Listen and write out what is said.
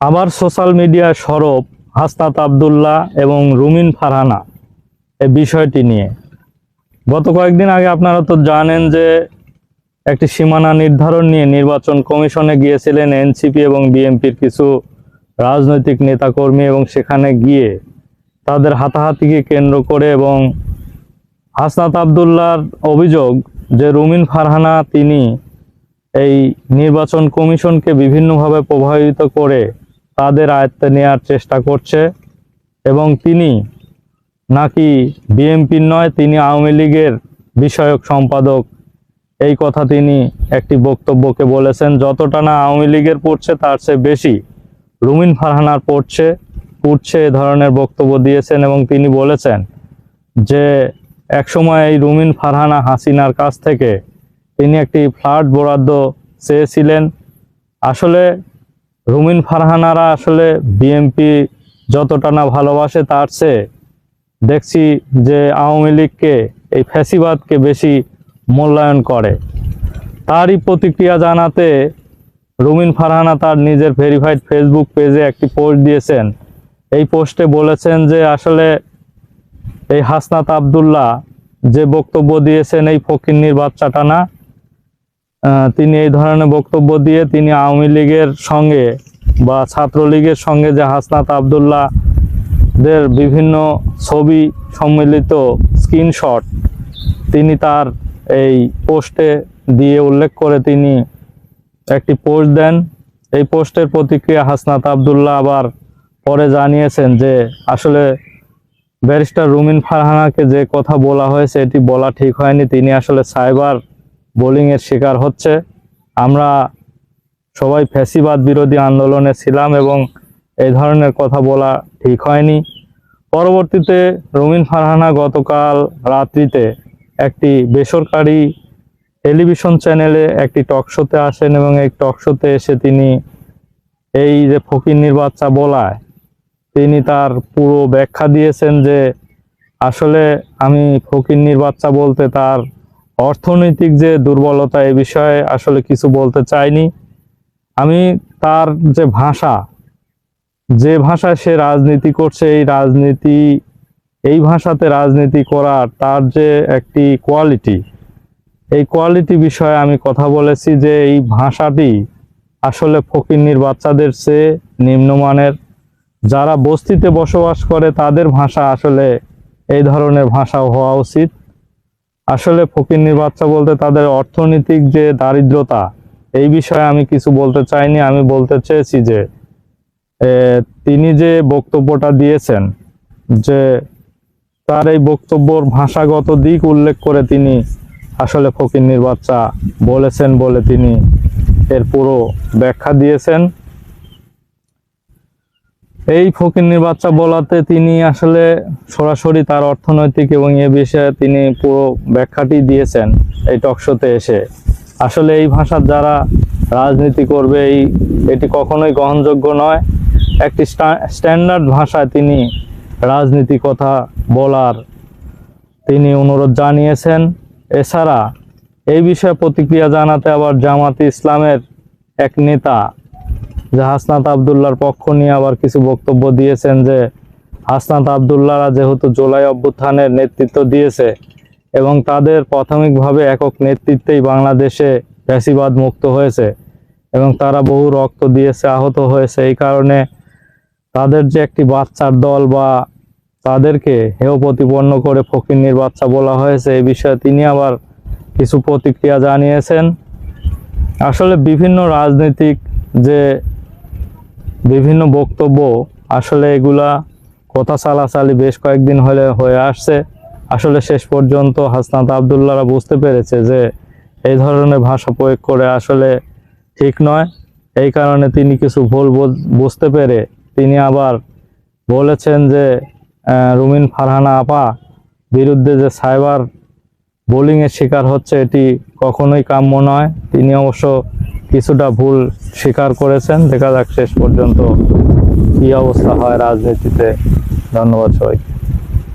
আবার সোশ্যাল মিডিয়ায় সরব হাসনাত আবদুল্লাহ এবং রুমিন ফারহানা এই বিষয়টি নিয়ে। গত কয়েকদিন আগে আপনারা তো জানেন যে একটি সীমানা নির্ধারণ নিয়ে নির্বাচন কমিশনে গিয়েছিলেন এনসিপি এবং বিএনপির কিছু রাজনৈতিক নেতাকর্মী এবং সেখানে গিয়ে তাদের হাতাহাতিকে কেন্দ্র করে এবং হাসনাত আবদুল্লার অভিযোগ যে রুমিন ফারহানা তিনি এই নির্বাচন কমিশনকে বিভিন্নভাবে প্রভাবিত করে তাদের আয়ত্তে নেওয়ার চেষ্টা করছে এবং তিনি নাকি বিএনপির নয়, তিনি আওয়ামী লীগের বিষয়ক সম্পাদক। এই কথা তিনি একটি বক্তব্যকে বলেছেন, যতটা না আওয়ামী লীগের পড়ছে, তার চেয়ে বেশি রুমিন ফারহানার পড়ছে পড়ছে এ ধরনের বক্তব্য দিয়েছেন এবং তিনি বলেছেন যে, একসময় এই রুমিন ফারহানা হাসিনার কাছ থেকে তিনি একটি ফ্ল্যাট বরাদ্দ চেয়েছিলেন। আসলে রুমিন ফারহানারা আসলে বিএনপি যতটা না ভালোবাসে তার চেয়ে দেখছি যে আওয়ামী লীগকে, এই ফ্যাসিবাদকে বেশি মূল্যায়ন করে। তারই প্রতিক্রিয়া জানাতে রুমিন ফারহানা তার নিজের ভেরিফাইড ফেসবুক পেজে একটি পোস্ট দিয়েছেন। এই পোস্টে বলেছেন যে আসলে এই হাসনাত আবদুল্লাহ যে বক্তব্য দিয়েছেন, এই ফকিন্নির বাচ্চাটা না তিনি এই ধরনের বক্তব্য দিয়ে তিনি আওয়ামী লীগের সঙ্গে বা ছাত্রলীগের সঙ্গে যে হাসনাত আবদুল্লাহ দের বিভিন্ন ছবি সম্মিলিত স্ক্রিনশট তিনি তার এই পোস্টে দিয়ে উল্লেখ করে তিনি একটি পোস্ট দেন। এই পোস্টের প্রতিক্রিয়া হাসনাত আবদুল্লাহ আবার পরে জানিয়েছেন যে আসলে ব্যারিস্টার রুমিন ফারহানাকে যে কথা বলা হয়েছে এটি বলা ঠিক হয়নি। তিনি আসলে সাইবার বোলিংয়ের শিকার হচ্ছে। আমরা সবাই ফ্যাসিবাদ বিরোধী আন্দোলনে ছিলাম এবং এই ধরনের কথা বলা ঠিক হয়নি। পরবর্তীতে রুমিন ফারহানা গতকাল রাত্রিতে একটি বেসরকারি টেলিভিশন চ্যানেলে একটি টক শোতে আসেন এবং এই টক শোতে এসে তিনি এই যে ফকির বাচ্চা বলায় তিনি তার পুরো ব্যাখ্যা দিয়েছেন যে আসলে আমি ফকির বাচ্চা বলতে তার অর্থনৈতিক যে দুর্বলতা এ বিষয়ে আসলে কিছু বলতে চাইনি। আমি তার যে ভাষা, যে ভাষায় সে রাজনীতি করছে, এই রাজনীতি, এই ভাষাতে রাজনীতি করার তার যে একটি কোয়ালিটি এই কোয়ালিটি বিষয়ে আমি কথা বলেছি যে এই ভাষাটি আসলে ফকিন্নির বাচ্চাদের চেয়ে নিম্নমানের। যারা বস্তিতে বসবাস করে তাদের ভাষা আসলে এই ধরনের ভাষা হওয়া উচিত। আসলে ফকিন্নির বাচ্চা বলতে তাদের অর্থনৈতিক যে দারিদ্রতা, এই বিষয়ে আমি কিছু বলতে চাইনি। আমি বলতে চেয়েছি যে তিনি যে বক্তব্যটা দিয়েছেন যে, তার এই বক্তব্যর ভাষাগত দিক উল্লেখ করে তিনি আসলে ফকিন্নির বাচ্চা বলেছেন বলে তিনি এর পুরো ব্যাখ্যা দিয়েছেন। এই ফকিন্নির বাচ্চা বলাতে তিনি আসলে সরাসরি তার অর্থনৈতিক এবং এ বিষয়ে তিনি পুরো ব্যাখ্যাটি দিয়েছেন এই টকশোতে এসে। আসলে এই ভাষার যারা রাজনীতি করবে, এই, এটি কখনোই গ্রহণযোগ্য নয়। একটি স্ট্যান্ডার্ড ভাষায় তিনি রাজনীতি কথা বলার তিনি অনুরোধ জানিয়েছেন। এছাড়া এই বিষয়ে প্রতিক্রিয়া জানাতে আবার জামাতে ইসলামের এক নেতা যে হাসনাত আবদুল্লার পক্ষ নিয়ে আবার কিছু বক্তব্য দিয়েছেন যে হাসনাত আবদুল্লাহরা যেহেতু জুলাই অভ্যুত্থানের নেতৃত্ব দিয়েছে এবং তাদের প্রাথমিকভাবে একক নেতৃত্বেই বাংলাদেশে ফ্যাসিবাদ মুক্ত হয়েছে এবং তারা বহু রক্ত দিয়েছে, আহত হয়েছে। এই কারণে তাদের যে একটি বাচ্চার দল বা তাদেরকে হেয় প্রতিপন্ন করে ফকিন্নির বাচ্চা বলা হয়েছে এই বিষয়ে তিনি আবার কিছু প্রতিক্রিয়া জানিয়েছেন। আসলে বিভিন্ন রাজনৈতিক যে বিভিন্ন বক্তব্য, আসলে এগুলা কথা চালাচালি বেশ কয়েকদিন হলে হয়ে আসছে। আসলে শেষ পর্যন্ত হাসনাত আবদুল্লাহরা বুঝতে পেরেছে যে এই ধরনের ভাষা প্রয়োগ করে আসলে ঠিক নয়। এই কারণে তিনি কিছু ভুল বুঝ- বুঝতে পেরে তিনি আবার বলেছেন যে রুমিন ফারহানা আপা বিরুদ্ধে যে সাইবার বোলিংয়ের শিকার হচ্ছে, এটি কখনোই কাম্য নয়। তিনি অবশ্য কিছুটা ভুল স্বীকার করেছেন। দেখা যাক শেষ পর্যন্ত কি অবস্থা হয় রাজনীতিতে। ধন্যবাদ সবাইকে।